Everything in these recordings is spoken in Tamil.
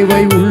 சேவை உள்ள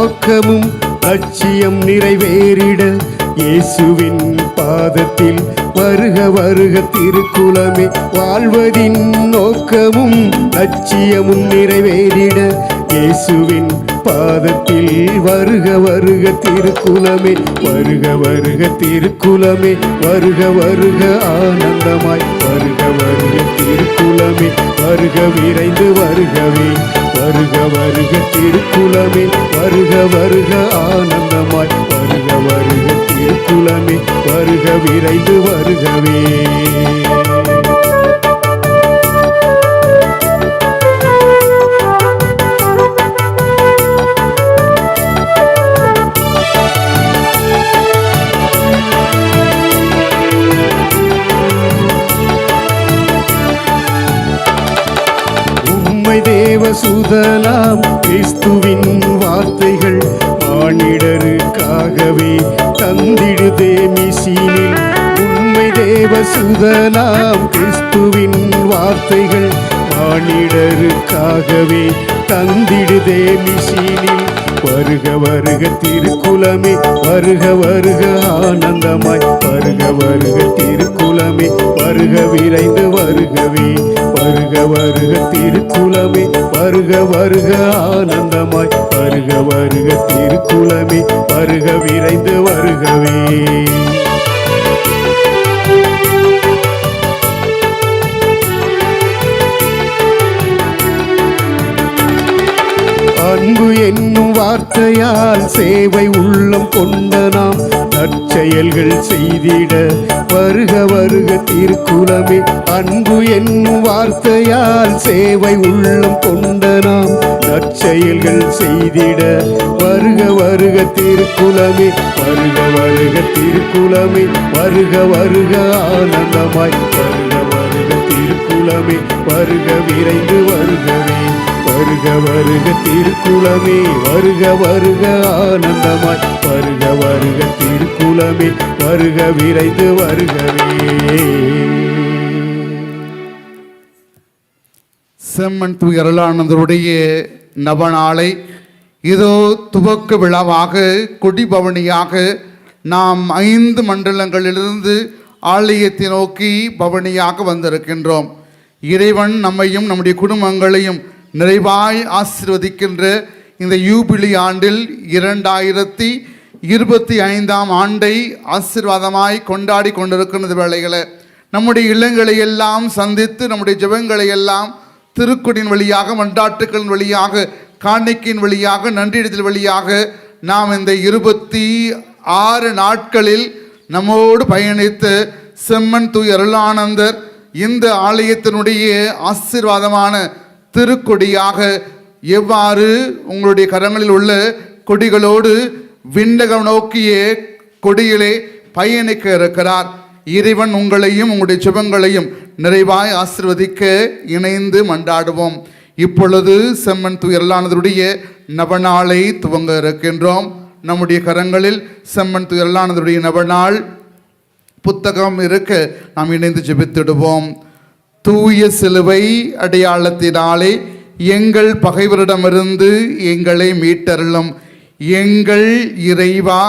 வாழ்வரின் லட்சியம் நிறைவேறிட இயேசுவின் பாதத்தில் வருக வருக திருக்குலமே வாழ்வதின் நோக்கமும் லட்சியமும் நிறைவேறிட இயேசுவின் பாதத்தில் வருக வருக திருக்குலமே வருக வருக திருக்குலமே வருக வருக ஆனந்தமாய். வருக வருக திருக்குலமே வருக விரைந்து வருகவே. வருக வருக திருக்குலமே. வருக வருக ஆனந்தமாய். வருக வருக திருக்குலமே. வருக விரைந்து வருகவே. தேவ கிறிஸ்துவின் வார்த்தைகள் மானிடருக்காகவே தந்திடுதே மிசினில் உண்மை தேவ சுதலாம் கிறிஸ்துவின் வார்த்தைகள் மானிடருக்காகவே தந்திடுதே மிசினில் வருக வருக திருக்குலமே வருக வருக ஆனந்தமாய். வருக வருக திருக்குலமே வருக விரைந்து வருகவே வருக வருக திருக்குலமே வருக வருக ஆனந்தமாய். வருக வருக திருக்குலமே வருக விரைந்து வருகவே. அன்பு என்னும் வார்த்தையால் சேவை உள்ளம் கொண்ட நாம் நற்செயல்கள் செய்திட வருக வருக திருக்குலமே. அன்பு என்னும் வார்த்தையால் சேவை உள்ளம் கொண்ட நாம் நற்செயல்கள் செய்திட வருக வருக திருக்குலமே. வருக வருக திருக்குலமே. வருக வருக ஆனந்தமாய். வருக வருக திருக்குலமே. வருக விரைந்து வருகவே. வருக வருக திருக்குளமே வருக வருக ஆனந்தமாய். வருக வருக திருக்குளமே வருக விரைந்து வருகவே. செம்மன் துயரலானந்தருடைய நவநாளை இதோ துவக்க விழாவாக கொடிபவனியாக நாம் ஐந்து மண்டலங்களிலிருந்து ஆலயத்தை நோக்கி பவனியாக வந்திருக்கின்றோம். இறைவன் நம்மையும் நம்முடைய குடும்பங்களையும் நிறைவாய் ஆசிர்வதிக்கின்ற இந்த யூபிலி ஆண்டில் இரண்டாயிரத்தி இருபத்தி ஐந்தாம் ஆண்டை ஆசீர்வாதமாய் கொண்டாடி கொண்டிருக்கின்ற வேலைகளை நம்முடைய இல்லங்களை எல்லாம் சந்தித்து நம்முடைய ஜபங்களை எல்லாம் திருக்குடின் வழியாக மன்றாட்டுக்களின் வழியாக காணிக்கையின் வழியாக நன்றியிடத்தில் வழியாக நாம் இந்த இருபத்தி ஆறு நாட்களில் நம்மோடு பயணித்து செம்மன் தூய் அருளானந்தர் இந்த ஆலயத்தினுடைய ஆசீர்வாதமான திருக்கொடியாக எவ்வாறு உங்களுடைய கரங்களில் உள்ள கொடிகளோடு விண்ணகம் நோக்கிய கொடியிலே பயணிக்க இருக்கிறார். இறைவன் உங்களையும் உங்களுடைய சுபங்களையும் நிறைவாய் ஆசிர்வதிக்க இணைந்து மண்டாடுவோம் இப்பொழுது செம்மன் துயரலானதுடைய நவநாளை துவங்க இருக்கின்றோம். நம்முடைய கரங்களில் செம்மன் துயரலானதுடைய நவநாள் புத்தகம் இருக்க நாம் இணைந்து ஜெபித்திடுவோம். தூய சிலுவை அடையாளத்தினாலே எங்கள் பகைவரிடமிருந்து எங்களை மீட்டருளும். எங்கள் இறைவா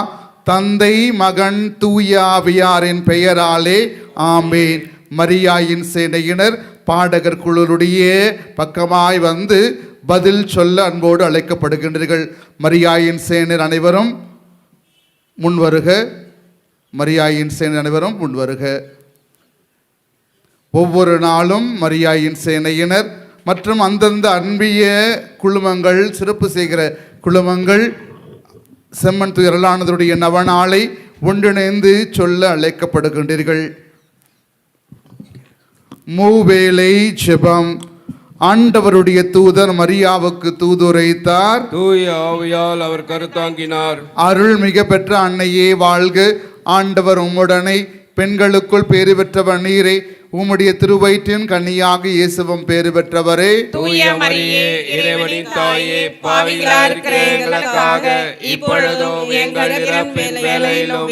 தந்தை மகன் தூய ஆவியாரின் பெயராலே ஆமேன். மரியாயின் சேனையினர் பாடகர் குழுருடைய பக்கமாய் வந்து பதில் சொல்ல அன்போடு அழைக்கப்படுகின்றீர்கள். மரியாயின் சேனர் அனைவரும் முன்வருக. மரியாயின் சேனர் அனைவரும் முன்வருக. ஒவ்வொரு நாளும் மரியாயின் சேனையினர் மற்றும் அந்தந்த அன்பிய குழுமங்கள் சிறப்பு செய்கிற குழுமங்கள் செம்மன் துயரலானதுடைய நவநாளை ஒன்றிணைந்து சொல்ல அழைக்கப்படுகின்றீர்கள். மூவேளை ஜெபம் ஆண்டவருடைய தூதர் மரியாவுக்கு தூதுரைத்தார். தூய ஆவியால் அவர் கருத்தாங்கினார். அருள்மிக பெற்ற அன்னையே வாழ்க. ஆண்டவர் உம்முடனை பெண்களுக்குள் பேறு பெற்றவர் நீரே. உம்முடைய திருவயிற்றின் கன்னியாக இயேசுவும் பேறு பெற்றவரே. தூய மரியே இறைவனின் தாயே பாவிகளா இருக்கிற எங்களுக்காக இப்பொழுதும் எங்கள் இறப்பின் வேலையிலும்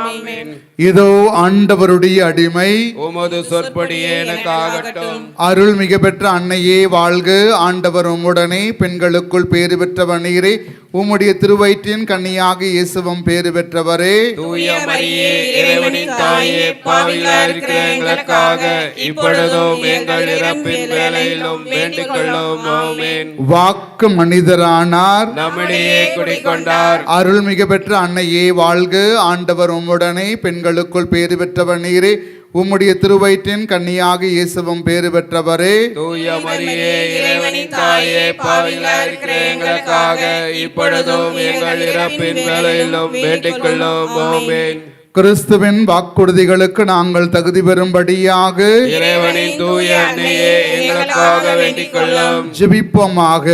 ஆமென். இதோ ஆண்டவருடைய அடிமை. உமது சொற்படியே எனக்கு ஆகட்டும் அருள்மிக பெற்ற அன்னையே வாழ்க. ஆண்டவர் உம்முடனே பெண்களுக்குள் பேறு பெற்றவர் நீரே உம்முடைய திருவயிற்றின் கன்னியாக இயேசுவும் பேறு பெற்றவரே. தூய மரியே இறைவனின் தாயே பாவிகளா இருக்கிற எங்களுக்காக இப்பொழுதும் எங்கள் இறப்பின் வேலையிலும் வேண்டிக் கொள்ளும் ஆமென். வாக்கு மனிதரானார். நம்மிடையே குடிக்கொண்டார் அருள்மிக பெற்ற அன்னையே வாழ்க. ஆண்டவர் உம்முடனே பெண்களுக்குள் பேறு பெற்றவர் நீரே. உம்முடைய திருவயிற்றின் கன்னியாக இயேசுவும் பேறு பெற்றவரே. தூய மரியே இறைவனின் தாயே பாவிகளா இருக்கிற எங்களுக்காக இப்பொழுதும் எங்கள் இறப்பின் வேலையிலும் வேண்டிக் கொள்ளும் ஆமென். கிறிஸ்துவின் வாக்குறுதிகளுக்கு நாங்கள் தகுதி பெறும்படியாக இறைவனின் தூய அன்னையே எங்களுக்காக வேண்டிக் கொள்ளும் ஜெபிப்போமாக.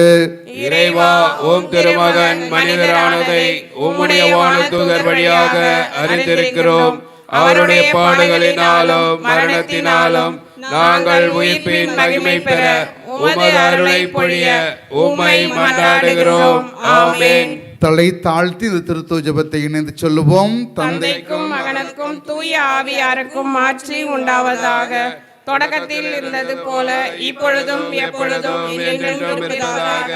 இறைவா ஓம் திருமகன் மனிதரானதை உம்முடைய வானதூதர் வழியாக அறிந்திருக்கிறோம். அவருடைய பாடுகளினாலும் மரணத்தினாலும் நாங்கள் உயிர்ப்பின் மகிமை பெற உமது அருளை பொழிய உம்மை மன்றாடுகிறோம். ஆமென். தலை தாழ்த்தி இந்த திருத்தோ ஜபத்தை இணைந்து சொல்லுவோம். தந்தைக்கும் மகனுக்கும் தூய ஆவியாருக்கும் மாற்றி உண்டாவதாக. தொடக்கத்தில் இருந்தது போல இப்பொழுதும் எப்பொழுதும் இருப்பதாக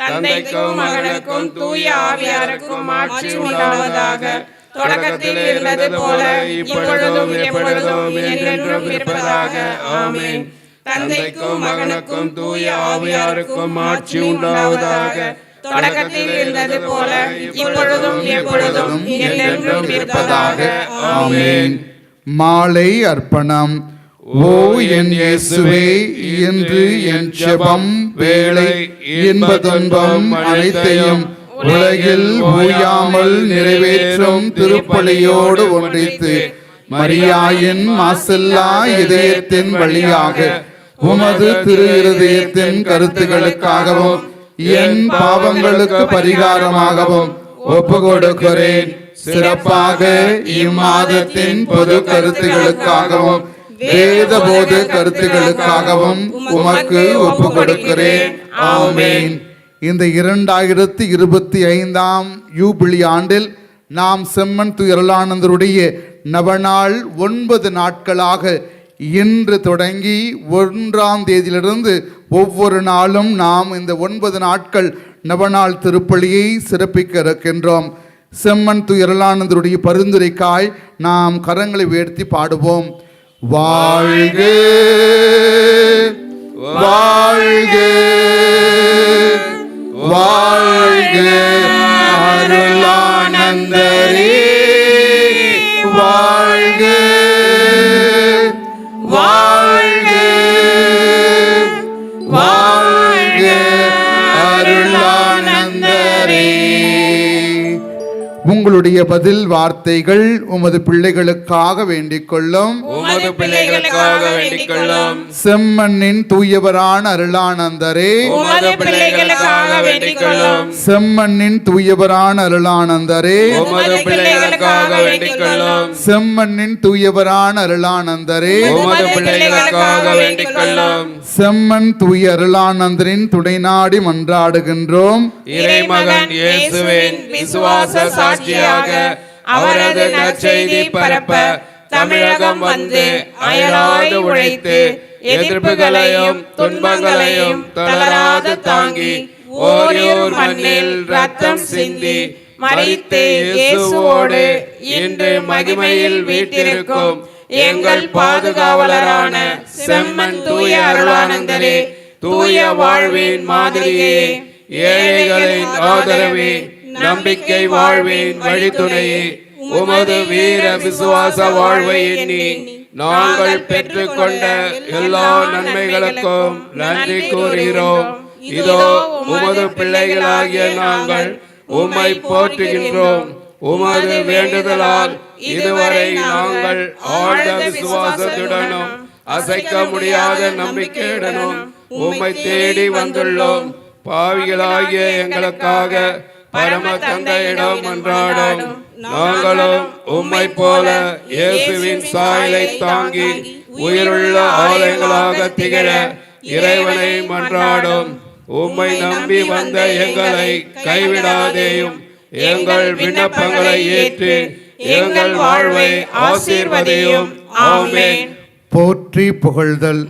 தந்தைக்கும் மகனுக்கும் தூய ஆவியாருக்கும் மாற்றி உண்டாவதாக. தொடக்கத்தில் இருந்தது போல இப்பொழுதும் எப்பொழுதும் என்றென்றும் இருப்பதாக. ஆமென். தந்தைக்கும் மகனுக்கும் தூய ஆவியாருக்கும் மாற்றி உண்டாவதாக. தொடக்கத்தில் இருந்தது போல இப்பொழுதும் எப்பொழுதும் என்றென்றும் இருப்பதாக. ஆமென். மாலை அர்ப்பணம். ஓ என் இயேசுவே என்று என் ஜெபம் வேலை இன்பதுன்பம் அனைத்தையும் உலகில் ஓயாமல் நிறைவேற்றும் திருப்பலியோடு ஒன்றித்து மரியாயின் மாசில்லா இதயத்தின் வழியாக உமது திரு இருதயத்தின் கருத்துகளுக்காகவும் என் பாவங்களுக்கு பரிகாரமாகவும் ஒப்பு கொடுக்கிறேன் சிறப்பாக இம்மாதத்தின் பொது கருத்துகளுக்காகவும் வேத போத கருத்துகளுக்காகவும் உமக்கு ஒப்பு கொடுக்கிறேன் ஆமென். இந்த இரண்டாயிரத்தி இருபத்தி ஐந்தாம் யூபிலி ஆண்டில் நாம் செம்மன் துயரலானந்தருடைய நவநாள் ஒன்பது நாட்களாக இன்று தொடங்கி ஒன்றாம் தேதியிலிருந்து ஒவ்வொரு நாளும் நாம் இந்த ஒன்பது நாட்கள் நவநாள் திருப்பலியை சிறப்பிக்க இருக்கின்றோம். செம்மன் துயரலானந்தருடைய பரிந்துரைக்காய் நாம் கரங்களை உயர்த்தி பாடுவோம். வாழ்க வாழ்க வாழ்க அருளானந்தரே. உங்களுடைய பதில் வார்த்தைகள் உமது பிள்ளைகளுக்காக வேண்டிக் கொள்ளும் உமது பிள்ளைகளுக்காக வேண்டிக் கொள்ளும் செம்மண்ணின் தூயவரான அருளானந்தரே. உமது பிள்ளைகளுக்காக வேண்டிக் கொள்ளும் செம்மண்ணின் தூயவரான அருளானந்தரே. உமது பிள்ளைகளுக்காக வேண்டிக் கொள்ளும் செம்மண்ணின் தூயவரான அருளானந்தரே. உமது பிள்ளைகளுக்காக வேண்டிக் கொள்ளும் செம்மன் தூய அருளானந்தரின் துணை நாடி மன்றாடுகின்றோம். இறைமகன் இயேசுவின் விசுவாச சாட்சியாக அவரது நற்செய்தி பரப்ப தமிழகம் வந்து அயலாது உழைத்து எதிர்ப்புகளையும் துன்பங்களையும் தளராது தாங்கி ஓரியோர் மண்ணில் ரத்தம் சிந்தி மரித்து இயேசுவோடு இன்று மகிமையில் வீட்டிருக்கும் எங்கள் பாதுகாவலரான செம்மன் தூய அருளானந்தரே தூய வாழ்வின் மாதிரியே ஏழைகளின் ஆதரவே நம்பிக்கை வாழ்வின் வழித்துணையே. உமது வீர விசுவாச வாழ்வை எண்ணி நாங்கள் பெற்றுக்கொண்ட எல்லா நன்மைகளுக்கும் நன்றி கூறுகிறோம். இதோ உமது பிள்ளைகளாகிய நாங்கள் உம்மை போற்றுகின்றோம். உமது வேண்டுதலால் இதுவரை நாங்கள் ஆழ்ந்த விசுவாசத்துடனும் அசைக்க முடியாத நம்பிக்கையுடனும் உம்மை தேடி வந்துள்ளோம். பாவிகளாகிய எங்களுக்காக பரம தந்தையிடம் மன்றாடும் நாங்களும் உம்மை போல இயேசுவின் சாயலை தாங்கி உயிருள்ள ஆலயங்களாக திகழ இறைவனை மன்றாடும். உம்மை நம்பி வந்த எங்களை கைவிடாதேயும். எங்கள் விண்ணப்பங்களை ஏற்று எங்கள் வாழ்வை ஆசீர்வதையும். ஆமே போற்றி புகழ்தல்.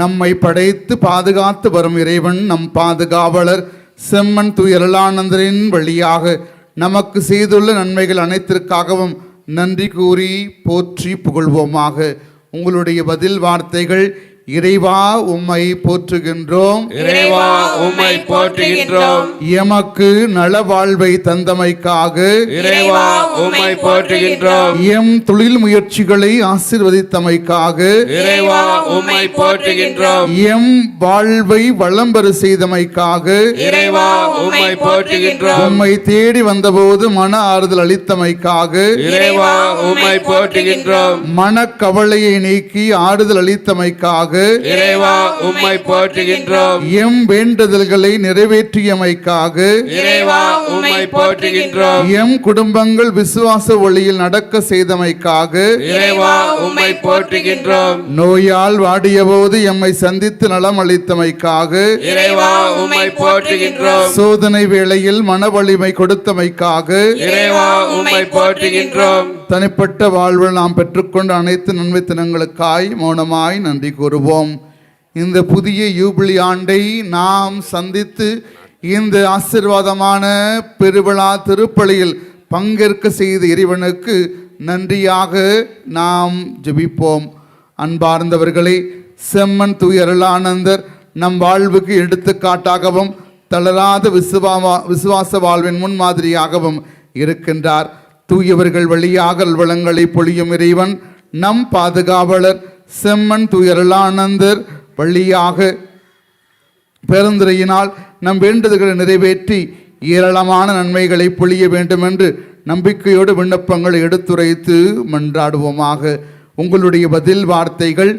நம்மை படைத்து பாதுகாத்து வரும் இறைவன் நம் பாதுகாவலர். செம்மன் துயரலானந்தரின் வழியாக நமக்கு செய்துள்ள நன்மைகள் அனைத்திற்காகவும் நன்றி கூறி போற்றி புகழ்வோமாக. உங்களுடைய பதில் வார்த்தைகள் இறைவா உம்மை போற்றுகின்றோம். இறைவா உம்மை போற்றுகின்றோம். எமக்கு நலவாழ்வை தந்தமைக்காக. இறைவா உம்மை போற்றுகின்றோம். எம் தொழில் முயற்சிகளை ஆசிர்வதித்தமைக்காக. இறைவா உம்மை போற்றுகின்றோம். எம் வாழ்வை வளம்பெற செய்தமைக்காக. இறைவா உம்மை போற்றுகின்றோம். உம்மை தேடி வந்தபோது மன ஆறுதல் அளித்தமைக்காக. இறைவா உம்மை போற்றுகின்றோம். மனக்கவலையை நீக்கி ஆறுதல் அளித்தமைக்காக. இறைவா உம்மை போற்றுகின்றோம். எம் வேண்டுதல்களை நிறைவேற்றியமைக்காக இறைவா உம்மை போற்றுகின்றோம். எம் குடும்பங்கள் விசுவாச ஒளியில் நடக்க செய்தமைக்காக இறைவா உம்மை போற்றுகின்றோம். நோயால் வாடியபோது எம்மை சந்தித்து நலம் அளித்தமைக்காக இறைவா உம்மை போற்றுகின்றோம். சோதனை வேளையில் மன வலிமை கொடுத்தமைக்காக இறைவா உம்மை போற்றுகின்றோம். தனிப்பட்ட வாழ்வில் நாம் பெற்றுக்கொண்ட அனைத்து நன்மைத்தனங்களுக்காய் மௌனமாய் நன்றி கூறுவோம். இந்த புதிய யூபிளி ஆண்டை நாம் சந்தித்து இந்த ஆசிர்வாதமான பெருவிழா திருப்பலியில் பங்கேற்க செய்த இறைவனுக்கு நன்றியாக நாம் ஜெபிப்போம். அன்பார்ந்தவர்களே செம்மன் தூய நம் வாழ்வுக்கு எடுத்துக்காட்டாகவும் தளராத விசுவாமா விசுவாச வாழ்வின் முன்மாதிரியாகவும் இருக்கின்றார். தூயவர்கள் வழியாக வளங்களை பொழியும் இறைவன் நம் பாதுகாவலர் செம்மன் துயரலானந்தர் வழியாக பெருந்துரையினால் நம் வேண்டுதல்களை நிறைவேற்றி ஏராளமான நன்மைகளை பொழிய வேண்டும் என்று நம்பிக்கையோடு விண்ணப்பங்களை எடுத்துரைத்து மன்றாடுவோமாக. உங்களுடைய பதில் வார்த்தைகள்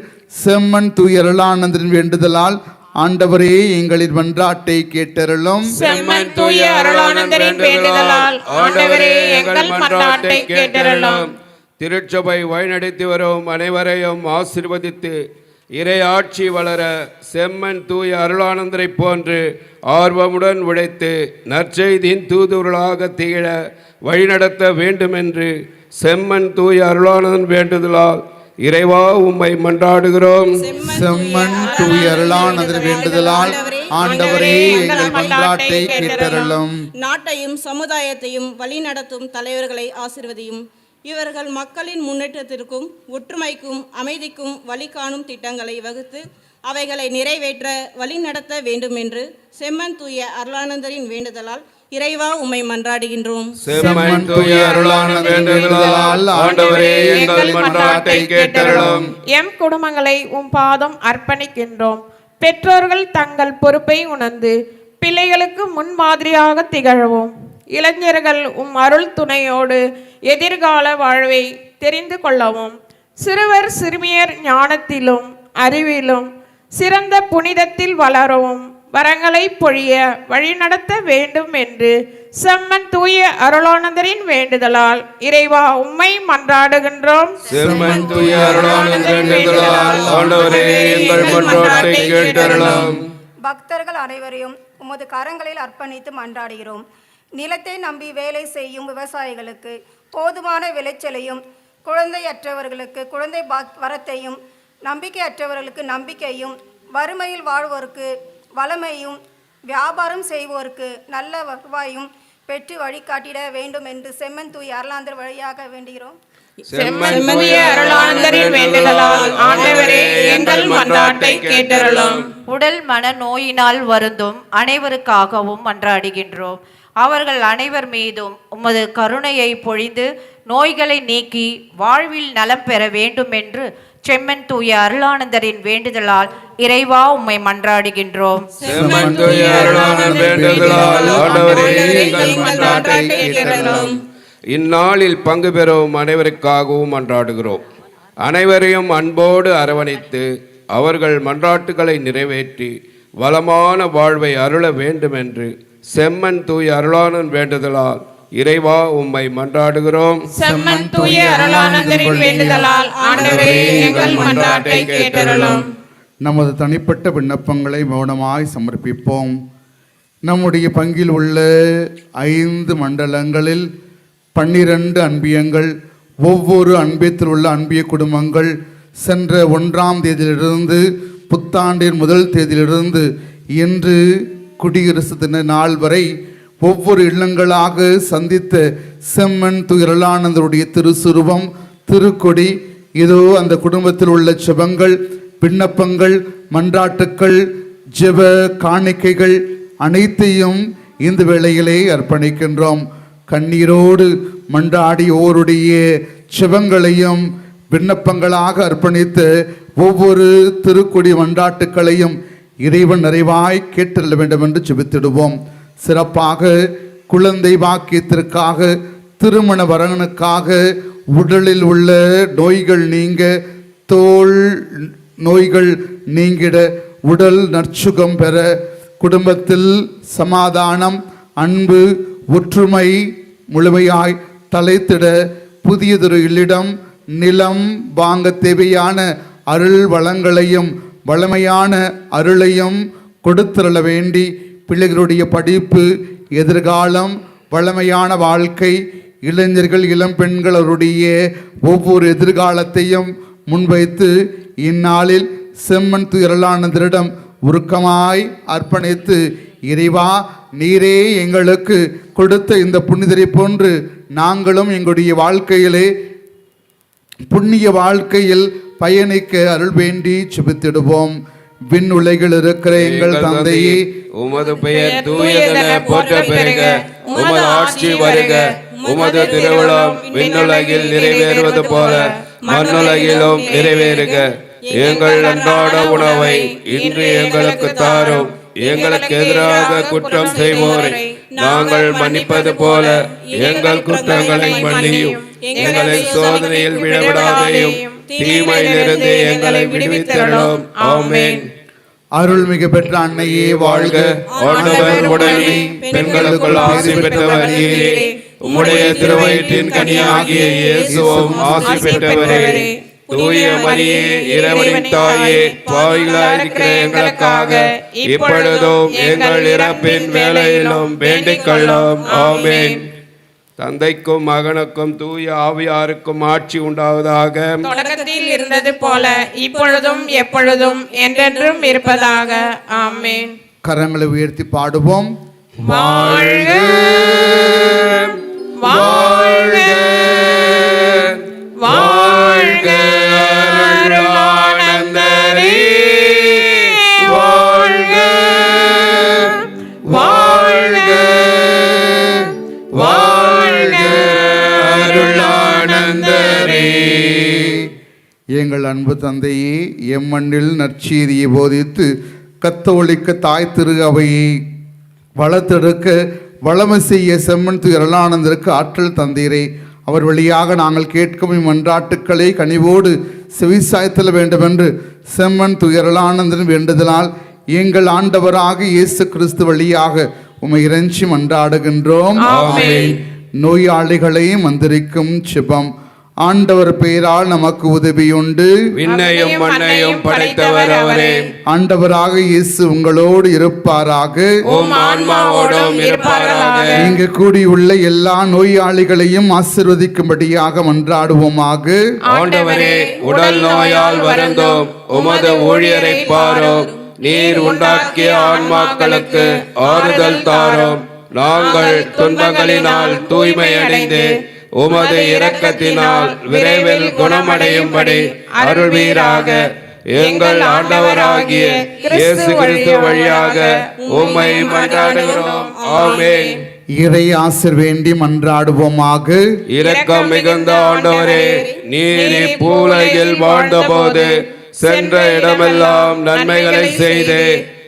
செம்மன் துயரலானந்தரின் வேண்டுதலால் ஆண்டவரே எங்களின் மன்றாட்டை கேட்டருளும். செம்மன் தூய அருளானந்தரின் வேண்டுதலால் ஆண்டவரே எங்கள் மன்றாட்டை கேட்டருளும். திருச்சபை வழிநடத்தி வரும் அனைவரையும் ஆசிர்வதித்து இறையாட்சி வளர செம்மன் தூய அருளானந்தரை போன்று ஆர்வமுடன் உழைத்து நற்செய்தியின் தூதுவர்களாக திகழ வழிநடத்த வேண்டுமென்று செம்மன் தூய அருளானந்தன் வேண்டுதலால் இறைவா உம்மை மன்றாடுகிறோம். செம்மன் துயரலானந்தர் வேண்டுதலால் ஆண்டவரே எங்கள் மன்றாட்டை கேட்டருளும். நாட்டையும் சமுதாயத்தையும் வழிநடத்தும் தலைவர்களை ஆசிர்வதியும். இவர்கள் மக்களின் முன்னேற்றத்திற்கும் ஒற்றுமைக்கும் அமைதிக்கும் வழி காணும் திட்டங்களை வகுத்து அவைகளை நிறைவேற்ற வழிநடத்த வேண்டும் என்று செம்மன் தூய அருளானந்தரின் வேண்டுதலால் இறைவா உம்மை மன்றாடுகின்றோம். செம்மன் தூய வேண்டுதலால் ஆண்டவரே எங்கள் மன்றாட்டை கேட்டருளும். எம் குடும்பங்களை உம் பாதம் அர்ப்பணிக்கின்றோம். பெற்றோர்கள் தங்கள் பொறுப்பை உணர்ந்து பிள்ளைகளுக்கு முன்மாதிரியாக திகழவும். இளைஞர்கள் உம் அருள் துணையோடு எதிர்கால வாழ்வை தெரிந்து கொள்ளவும் சிறுவர் சிறுமியர் ஞானத்திலும் அறிவிலும் சிறந்த புனிதத்தில் வளரவும் வரங்களை பொழிய வழிநடத்த வேண்டும் என்று செம்மன் தூய அருளானந்தரின் வேண்டுதலால் இறைவா உம்மை மன்றாடுகின்றோம். செம்மன் தூய பக்தர்கள் அனைவரையும் உமது கரங்களில் அர்ப்பணித்து மன்றாடுகிறோம். நிலத்தை நம்பி வேலை செய்யும் விவசாயிகளுக்கு போதுமான விளைச்சலையும் குழந்தையற்றவர்களுக்கு குழந்தை வரத்தையும் நம்பிக்கையற்றவர்களுக்கு நம்பிக்கையும் வறுமையில் வாழ்வோருக்கு வளமையும் வியாபாரம் செய்வோருக்கு நல்ல வருவாயும் பெற்று வழிகாட்டிட வேண்டும் என்று செம்மன் தூய் அருளாந்தர் வழியாக வேண்டுகிறோம். உடல் மன நோயினால் வருந்தும். அனைவருக்காகவும் மன்றாடுகின்றோம். அவர்கள் அனைவர் மீதும் உமது கருணையை பொழிந்து நோய்களை நீக்கி வாழ்வில் நலம் பெற வேண்டும் என்று செம்மன் தூய அருளானந்தரின் வேண்டுதலால் இறைவா உம்மை மன்றாடுகின்றோம். இந்நாளில் பங்கு பெறும் அனைவருக்காகவும் மன்றாடுகிறோம். அனைவரையும் அன்போடு அரவணைத்து அவர்கள் மன்றாட்டுகளை நிறைவேற்றி வளமான வாழ்வை அருள வேண்டுமென்று செம்மன் தூய அருளானன் வேண்டுதலால் இறைவா உம்மை மன்றாடுகிறோம். செம்மன் தூய அருளானந்தரின் வேண்டுதலால் ஆண்டவரே எங்கள் மன்றாட்டை கேட்டருளும். நமது தனிப்பட்ட விண்ணப்பங்களை மௌனமாய் சமர்ப்பிப்போம். நம்முடைய பங்கில் உள்ள ஐந்து மண்டலங்களில் பன்னிரண்டு அன்பியங்கள் ஒவ்வொரு அன்பியத்தில் உள்ள அன்பிய குடும்பங்கள் சென்ற ஒன்றாம் தேதியிலிருந்து புத்தாண்டின் முதல் தேதியிலிருந்து இன்று குடியரசு தின நாள் வரை ஒவ்வொரு இல்லங்களாக சந்தித்த செம்மன் துயரலானந்தருடைய திருசுருவம் திருக்கொடி இதோ அந்த குடும்பத்தில் உள்ள செபங்கள் விண்ணப்பங்கள் மன்றாட்டுக்கள் ஜெப காணிக்கைகள் அனைத்தையும் இந்த வேளையிலே அர்ப்பணிக்கின்றோம். கண்ணீரோடு மன்றாடியோருடைய செபங்களையும் விண்ணப்பங்களாக அர்ப்பணித்து ஒவ்வொரு திருக்குடி மன்றாட்டுக்களையும் இறைவன் நிறைவாய் கேட்டல்ல வேண்டும் என்று செபித்திடுவோம் சிறப்பாக குழந்தை பாக்கியத்திற்காக திருமண வரனுக்காக உடலில் உள்ள நோய்கள் நீங்க தோல் நோய்கள் நீங்கிட உடல் நற்சுகம் பெற குடும்பத்தில் சமாதானம் அன்பு ஒற்றுமை முழுமையாய் தலைத்திட புதியதொரு இல்லிடம் நிலம் வாங்க தேவையான அருள் வளங்களையும் வளமையான அருளையும் கொடுத்திரள வேண்டி பிள்ளைகளுடைய படிப்பு எதிர்காலம் வளமையான வாழ்க்கை இளைஞர்கள் இளம் பெண்களருடைய ஒவ்வொரு எதிர்காலத்தையும் முன்வைத்து இந்நாளில் செம்மன் துயரலானந்தரிடம் உருக்கமாய் அர்ப்பணித்து இறைவா நீரே எங்களுக்கு கொடுத்த இந்த புனிதரை போன்று நாங்களும் எங்களுடைய வாழ்க்கையிலே புண்ணிய வாழ்க்கையில் பயணிக்க அருள் வேண்டி செபித்திடுவோம் விண்ணுலகில் இருக்கிற எங்கள் தந்தையே. உமது பெயர் தூயதென போற்ற பெருக உமது ஆட்சி வருக. உமது திருவிழம் விண்ணுலகில் நிறைவேறுவது போல. மண்ணுலகிலும் நிறைவேறுக. எங்கள் அன்றாட உணவை இன்று எங்களுக்கு தாரும். எங்களுக்கு எதிராக குற்றம் செய்வோரை. நாங்கள் மன்னிப்பது போல. எங்கள் குற்றங்களை மன்னியும். எங்களை சோதனையில் விழவிடாதையும் தீமையிலிருந்து எங்களை விடுவித்தருளும். ஆமென். அருள்மிகு பெற்ற அன்னையே வாழ்க. ஆண்டவர் உடனே பெண்களுக்குள் ஆசி பெற்றவர் உம்முடைய திருவயிற்றின் கனியாகிய இயேசுவும் ஆசி பெற்றவரே. தூய மரியே இறைவனின் தாயே பாவிகளாயிருக்கிற எங்களுக்காக இப்பொழுதும் எங்கள் இறப்பின் வேலையிலும் வேண்டிக் கொள்ளும். ஆமென். தந்தைக்கும் மகனுக்கும் தூய ஆவியாருக்கும் ஆட்சி உண்டாவதாக. தொடக்கத்தில் இருந்தது போல இப்பொழுதும் எப்பொழுதும் என்றென்றும் இருப்பதாக. ஆமென். கரங்களை உயர்த்தி பாடுவோம். வாழ்க வாழ்க வாழ்க அருளானந்தரே. எங்கள் அன்பு தந்தையே எம்மண்ணில் நற்செய்தியை போதித்து கத்தோலிக்க தாய் திரு அவையை வளர்த்தெடுக்க வளமை செய்ய செம்மன் துயரலானந்தருக்கு ஆற்றல் தந்தீரே. அவர் வழியாக நாங்கள் கேட்கும் இம்மன்றாட்டுக்களை கனிவோடு செவிசாய்த்தல வேண்டுமென்று செம்மன் துயரலானந்தன் வேண்டுதலால் எங்கள் ஆண்டவராக இயேசு கிறிஸ்து வழியாக உமை இறைஞ்சி மன்றாடுகின்றோம். ஆமென். நோயாளிகளை மந்திரிக்கும் சிபம். ஆண்டவர் பெயரால் நமக்கு உதவியுண்டு. விண்ணையும் மண்ணையும் படைத்தவர் அவரே. ஆண்டவராக இயேசு உங்களோடு இருப்பாராக. இங்கு கூடியுள்ள எல்லா நோயாளிகளையும் ஆசிர்வதிக்கும்படியாக மன்றாடுவோமாக. ஆண்டவரே உடல் நோயால் வருந்தோம். உமது ஊழியரை பாரும். நீர் உண்டாக்கிய ஆன்மாக்களுக்கு ஆறுதல் தாரும். நாங்கள் துன்பங்களினால் தூய்மை அடைந்து உமது இரக்கத்தினால் விரைவில் குணமடையும்படி அருள்வீராக. எங்கள் ஆண்டவராகிய இயேசு கிறிஸ்து வழியாக உம்மை மன்றாடுகிறோம். ஆமென். இறை ஆசிர் வேண்டி மன்றாடுவோமாக. இரக்கம் மிகுந்த ஆண்டவரே நீர் இப்பூலையில் வாழ்ந்தபோது சென்ற இடமெல்லாம் நன்மைகளை செய்து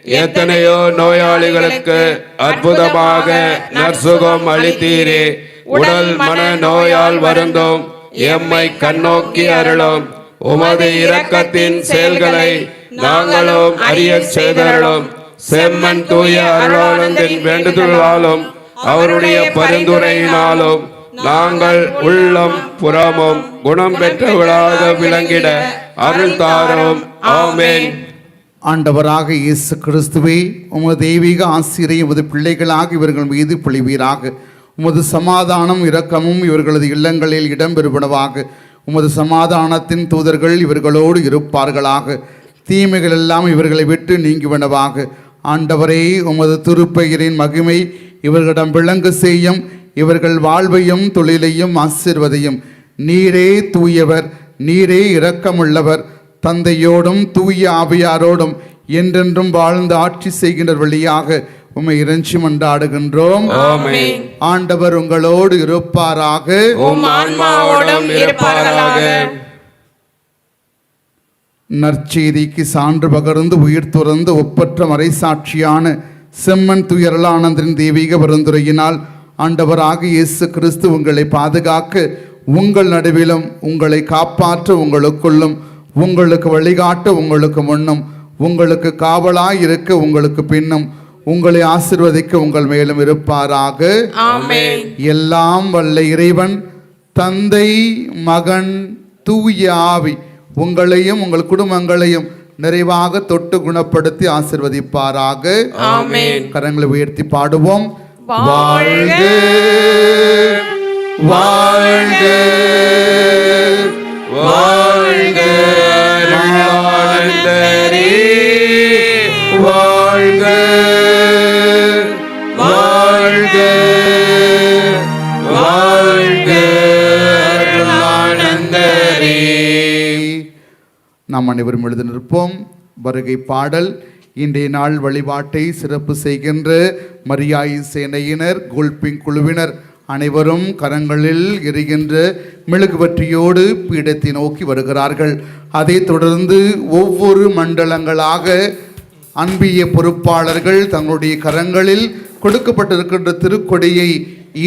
எத்தனையோ நோயாளிகளுக்கு அற்புதமாக நற்சுகம் அளித்தீரே. உடல் மன நோயால் வருந்தும். எம்மை கண்ணோக்கி அருளும். உமது இரக்கத்தின் செயல்களை நாங்களும் அறிய செய்தருளும். செம்மன் தூய அருளானந்தின் வேண்டுதலாலும் அவருடைய பரிந்துரையினாலும் நாங்கள் உள்ளம் புறமும் குணம் பெற்றவர்களாக விளங்கிட அருள் தாரும். ஆமேன். ஆண்டவராக இயேசு கிறிஸ்துவே உமது தெய்வீக ஆசிரியை உமது பிள்ளைகளாக இவர்கள் மீது பொழிவீராக. உமது சமாதானம் இரக்கமும் இவர்களது இல்லங்களில் இடம்பெறுவனவாக. உமது சமாதானத்தின் தூதர்கள் இவர்களோடு இருப்பார்களாக. தீமைகள் எல்லாம் இவர்களை விட்டு நீங்குவனவாக. ஆண்டவரே உமது திருப்பெயரின் மகிமை இவர்களிடம் விளங்கு செய்யும் இவர்கள் வாழ்வையும் தொழிலையும் ஆசிர்வதையும். நீரே தூயவர் நீரே இரக்கமுள்ளவர். தந்தையோடும் தூய ஆவியாரோடும் என்றென்றும் வாழ்ந்து ஆட்சி செய்கின்ற வழியாக உம்மை இறைஞ்சி மன்றாடுகின்றோம் ஆண்டவர் உங்களோடு இருப்பாராக. நற்செய்திக்கு சான்று பகர்ந்து உயிர் துறந்து ஒப்பற்ற மறைசாட்சியான செம்மன் துயரலானந்தரின் தெய்வீக பரிந்துரையினால் ஆண்டவராக இயேசு கிறிஸ்து உங்களை பாதுகாக்க உங்கள் நடுவிலும் உங்களை காப்பாற்ற உங்களுக்குள்ளும் உங்களுக்கு வழிகாட்ட உங்களுக்கு முன்னும் உங்களுக்கு காவலாய் இருக்க உங்களுக்கு பின்னும் உங்களை ஆசிர்வதிக்க உங்கள் மேலும் இருப்பாராக. எல்லாம் வல்ல இறைவன் தந்தை மகன் தூய ஆவி உங்களையும் உங்கள் குடும்பங்களையும் நிறைவாக தொட்டு குணப்படுத்தி ஆசிர்வதிப்பாராக. கரங்களை உயர்த்தி பாடுவோம். வாழ்க, வாழ்க. வாழ்க வாழ்க வாழ்க வாழ்க நாம் அனைவரும் எழுதி நிற்போம். வருகை பாடல் இன்றைய நாள் வழிபாட்டை சிறப்பு செய்கின்ற மரியாய் சேனையினர் கோல்பிங் குழுவினர் அனைவரும் கரங்களில் எரிகின்ற மெழுகுவற்றியோடு பீடத்தை நோக்கி வருகிறார்கள். அதைத் தொடர்ந்து ஒவ்வொரு மண்டலங்களாக அன்பிய பொறுப்பாளர்கள் தங்களுடைய கரங்களில் கொடுக்கப்பட்டிருக்கின்ற திருக்கொடியை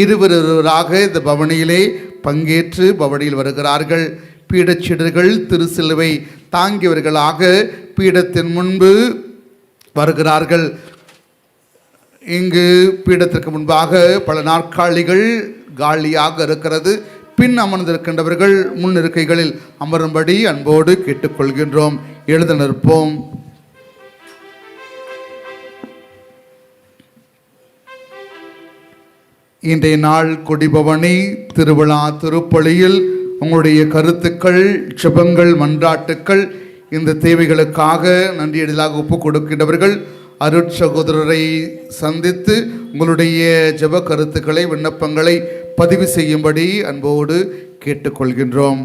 இருவராக இந்த பவனியிலே பங்கேற்று பவனியில் வருகிறார்கள். பீடச்சீடர்கள் திருசிலுவை தாங்கியவர்களாக பீடத்தின் முன்பு வருகிறார்கள். இங்கு பீடத்திற்கு முன்பாக பல நாற்காலிகள் காலியாக இருக்கிறது. பின் அமர்ந்திருக்கின்றவர்கள் முன் இருக்கைகளில் அமரும்படி அன்போடு கேட்டுக்கொள்கின்றோம். எழுத நிற்போம். இன்றைய நாள் கொடிபவனி திருவிழா திருப்பலியில் உங்களுடைய கருத்துக்கள் செபங்கள் மன்றாட்டுக்கள் இந்த தேவைகளுக்காக நன்றியடிலாக ஒப்புக் கொடுக்கின்றவர்கள் அருட்சகோதரரை சந்தித்து உங்களுடைய ஜெப கருத்துக்களை விண்ணப்பங்களை பதிவு செய்யும்படி அன்போடு கேட்டுக்கொள்கின்றோம்.